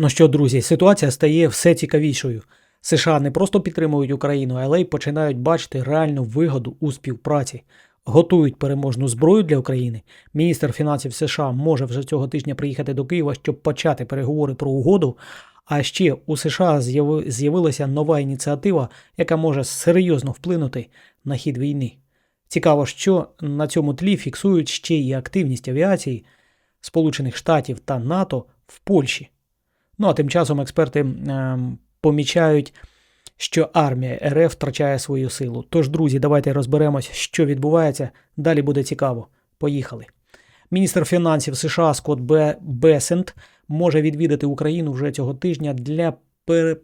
Ну що, друзі, ситуація стає все цікавішою. США не просто підтримують Україну, але й починають бачити реальну вигоду у співпраці. Готують переможну зброю для України. Міністр фінансів США може вже цього тижня приїхати до Києва, щоб почати переговори про угоду. А ще у США з'явилася нова ініціатива, яка може серйозно вплинути на хід війни. Цікаво, що на цьому тлі фіксують ще й активність авіації Сполучених Штатів та НАТО в Польщі. Ну а тим часом експерти ем, помічають, що армія РФ втрачає свою силу. Тож, друзі, давайте розберемось, що відбувається. Далі буде цікаво. Поїхали. Міністр фінансів США Скотт Бе- Бесент може відвідати Україну вже цього тижня для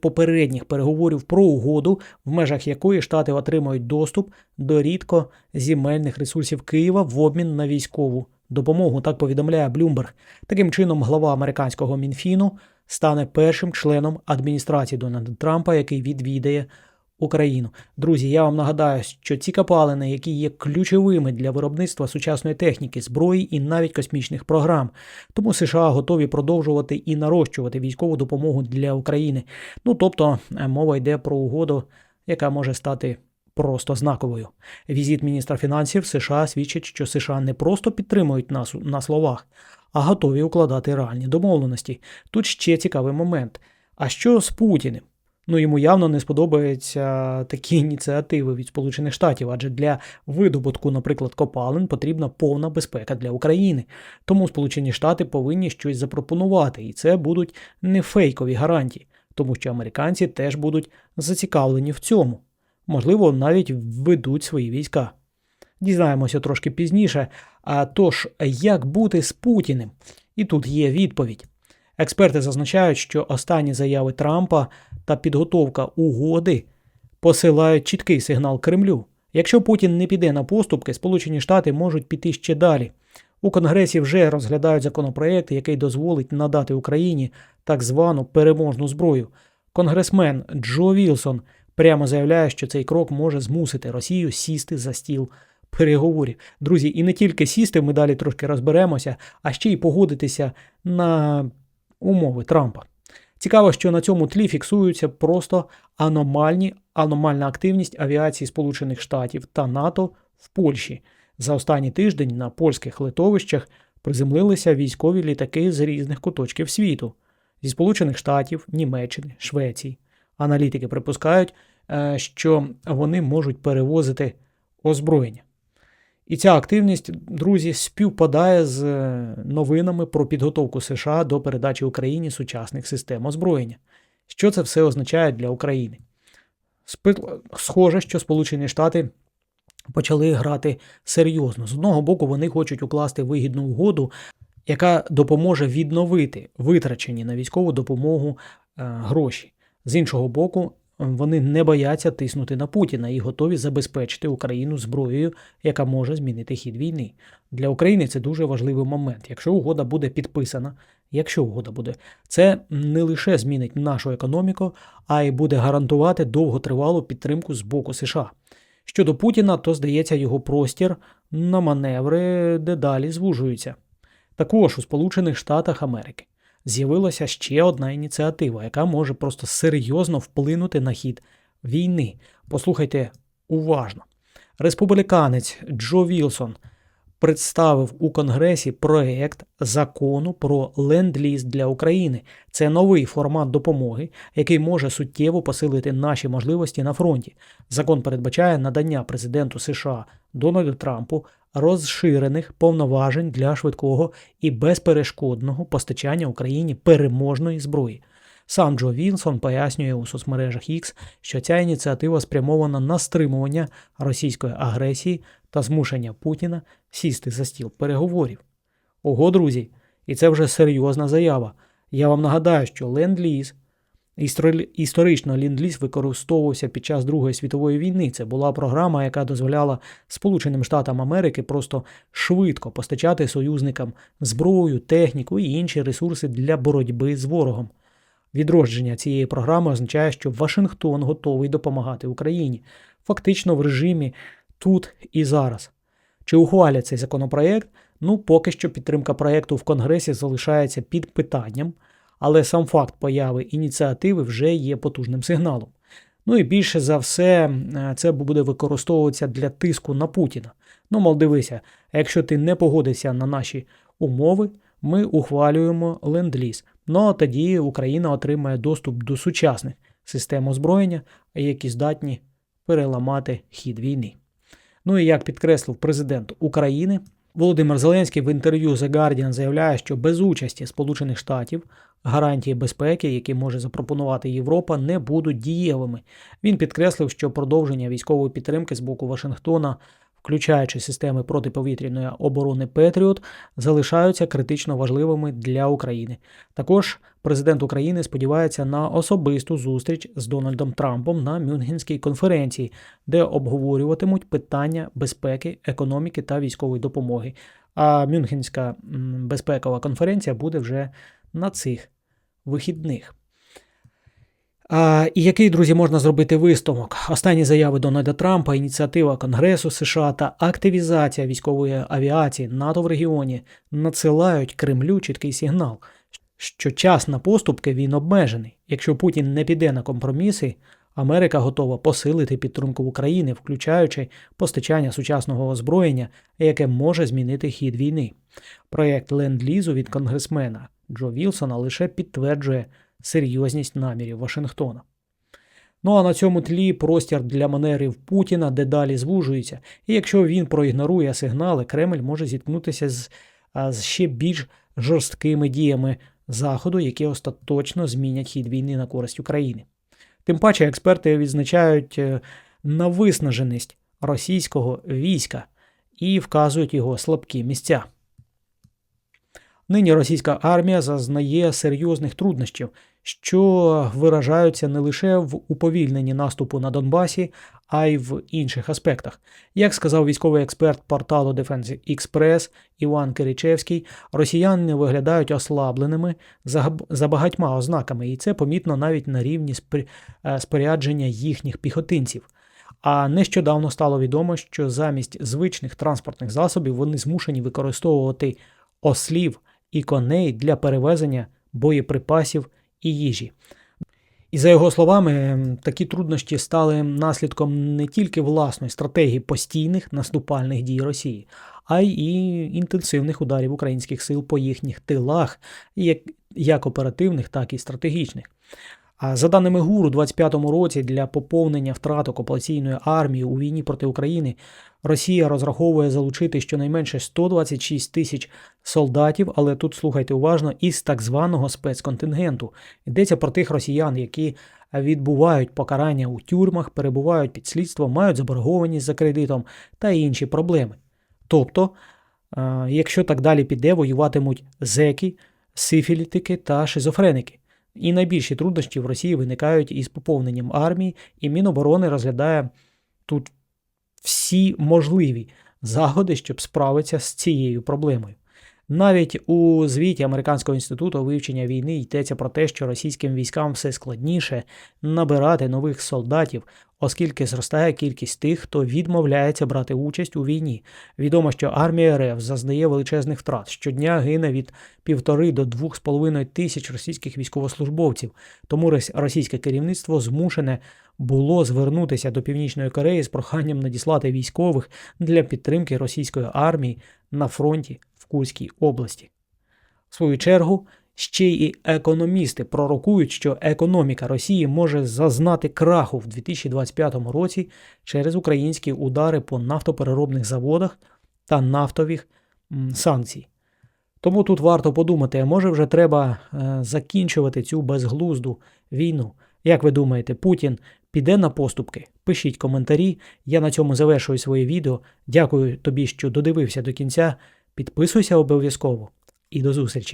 попередніх переговорів про угоду, в межах якої штати отримають доступ до рідко земельних ресурсів Києва в обмін на військову допомогу. Так повідомляє Bloomberg. Таким чином, глава американського Мінфіну стане першим членом адміністрації Дональда Трампа, який відвідає Україну. Друзі, я вам нагадаю, що ці копалини, які є ключовими для виробництва сучасної техніки, зброї і навіть космічних програм. Тому США готові продовжувати і нарощувати військову допомогу для України. Ну тобто е, мова йде про угоду, яка може стати просто знаковою. Візит міністра фінансів США свідчить, що США не просто підтримують нас на словах, а готові укладати реальні домовленості. Тут ще цікавий момент. А що з Путіним? Ну, йому явно не сподобаються такі ініціативи від Сполучених Штатів, адже для видобутку, наприклад, копалин потрібна повна безпека для України. Тому Сполучені Штати повинні щось запропонувати, і це будуть не фейкові гарантії, тому що американці теж будуть зацікавлені в цьому. Можливо, навіть введуть свої війська. Дізнаємося трошки пізніше. А тож, як бути з Путіним? І тут є відповідь. Експерти зазначають, що останні заяви Трампа та підготовка угоди посилають чіткий сигнал Кремлю. Якщо Путін не піде на поступки, Сполучені Штати можуть піти ще далі. У Конгресі вже розглядають законопроект, який дозволить надати Україні так звану переможну зброю. Конгресмен Джо Вілсон прямо заявляє, що цей крок може змусити Росію сісти за стіл переговорів. Друзі, і не тільки сісти, ми далі трошки розберемося, а ще й погодитися на умови Трампа. Цікаво, що на цьому тлі фіксуються просто аномальні, аномальна активність авіації Сполучених Штатів та НАТО в Польщі. За останній тиждень на польських литовищах приземлилися військові літаки з різних куточків світу зі Сполучених Штатів, Німеччини, Швеції. Аналітики припускають, е, що вони можуть перевозити озброєння. І ця активність, друзі, співпадає з е, новинами про підготовку США до передачі Україні сучасних систем озброєння. Що це все означає для України? Схоже, що Сполучені Штати почали грати серйозно. З одного боку, вони хочуть укласти вигідну угоду, яка допоможе відновити витрачені на військову допомогу е, гроші. З іншого боку, вони не бояться тиснути на Путіна і готові забезпечити Україну зброєю, яка може змінити хід війни. Для України це дуже важливий момент. Якщо угода буде підписана, якщо угода буде, це не лише змінить нашу економіку, а й буде гарантувати довготривалу підтримку з боку США. Щодо Путіна, то здається, його простір на маневри дедалі звужується. Також у Сполучених Штатах Америки з'явилася ще одна ініціатива, яка може просто серйозно вплинути на хід війни. Послухайте уважно. Республіканець Джо Вілсон представив у Конгресі проект закону про ленд-ліз для України. Це новий формат допомоги, який може суттєво посилити наші можливості на фронті. Закон передбачає надання президенту США Дональду Трампу розширених повноважень для швидкого і безперешкодного постачання Україні переможної зброї. Сам Джо Вінсон пояснює у соцмережах X, що ця ініціатива спрямована на стримування російської агресії та змушення Путіна сісти за стіл переговорів. Ого, друзі, і це вже серйозна заява. Я вам нагадаю, що ленд-ліз Історично ленд-ліз використовувався під час Другої світової війни. Це була програма, яка дозволяла Сполученим Штатам Америки просто швидко постачати союзникам зброю, техніку і інші ресурси для боротьби з ворогом. Відродження цієї програми означає, що Вашингтон готовий допомагати Україні, фактично в режимі тут і зараз. Чи ухвалять цей законопроект? Ну, поки що підтримка проєкту в Конгресі залишається під питанням, але сам факт появи ініціативи вже є потужним сигналом. Ну і більше за все це буде використовуватися для тиску на Путіна. Ну, мол, дивися, якщо ти не погодишся на наші умови, ми ухвалюємо ленд-ліз. Ну а тоді Україна отримає доступ до сучасних систем озброєння, які здатні переламати хід війни. Ну і як підкреслив президент України, Володимир Зеленський в інтерв'ю The Guardian заявляє, що без участі Сполучених Штатів гарантії безпеки, які може запропонувати Європа, не будуть дієвими. Він підкреслив, що продовження військової підтримки з боку Вашингтона, включаючи системи протиповітряної оборони Петріот, залишаються критично важливими для України. Також президент України сподівається на особисту зустріч з Дональдом Трампом на Мюнхенській конференції, де обговорюватимуть питання безпеки, економіки та військової допомоги. А Мюнхенська безпекова конференція буде вже на цих вихідних. І який, друзі, можна зробити висновок? Останні заяви Дональда Трампа, ініціатива Конгресу США та активізація військової авіації НАТО в регіоні надсилають Кремлю чіткий сигнал, що час на поступки він обмежений. Якщо Путін не піде на компроміси, Америка готова посилити підтримку України, включаючи постачання сучасного озброєння, яке може змінити хід війни. Проєкт ленд-лізу від конгресмена Джо Вілсона лише підтверджує серйозність намірів Вашингтона. Ну а на цьому тлі простір для манерів Путіна дедалі звужується, і якщо він проігнорує сигнали, Кремль може зіткнутися з, з ще більш жорсткими діями Заходу, які остаточно змінять хід війни на користь України. Тим паче експерти відзначають е, на виснаженість російського війська і вказують його слабкі місця. Нині російська армія зазнає серйозних труднощів, що виражаються не лише в уповільненні наступу на Донбасі, а й в інших аспектах. Як сказав військовий експерт порталу Defense Express Іван Киричевський, росіяни виглядають ослабленими за, багатьма ознаками, і це помітно навіть на рівні е, спорядження їхніх піхотинців. А нещодавно стало відомо, що замість звичних транспортних засобів вони змушені використовувати ослів і коней для перевезення боєприпасів і їжі. І за його словами, ем, такі труднощі стали наслідком не тільки власної стратегії постійних наступальних дій Росії, а й інтенсивних ударів українських сил по їхніх тилах, як, як оперативних, так і стратегічних. За даними ГУР, у 25-му році для поповнення втрат окупаційної армії у війні проти України Росія розраховує залучити щонайменше 126 тисяч солдатів, але тут слухайте уважно, із так званого спецконтингенту. Йдеться про тих росіян, які відбувають покарання у тюрмах, перебувають під слідством, мають заборгованість за кредитом та інші проблеми. Тобто, е, якщо так далі піде, воюватимуть зеки, сифілітики та шизофреники. І найбільші труднощі в Росії виникають із поповненням армії, і Міноборони розглядає тут всі можливі заходи, щоб справитися з цією проблемою. Навіть у звіті Американського інституту вивчення війни йдеться про те, що російським військам все складніше набирати нових солдатів, оскільки зростає кількість тих, хто відмовляється брати участь у війні. Відомо, що армія РФ зазнає величезних втрат. Щодня гине від півтори до двох з половиною тисяч російських військовослужбовців. Тому російське керівництво змушене було звернутися до Північної Кореї з проханням надіслати військових для підтримки російської армії на фронті в Курській області. В свою чергу, ще й економісти пророкують, що економіка Росії може зазнати краху в 2025 році через українські удари по нафтопереробних заводах та нафтових санкцій. Тому тут варто подумати, а може вже треба е, закінчувати цю безглузду війну. Як ви думаєте, Путін піде на поступки? Пишіть коментарі. Я на цьому завершую своє відео. Дякую тобі, що додивився до кінця. Підписуйся обов'язково і до зустрічі!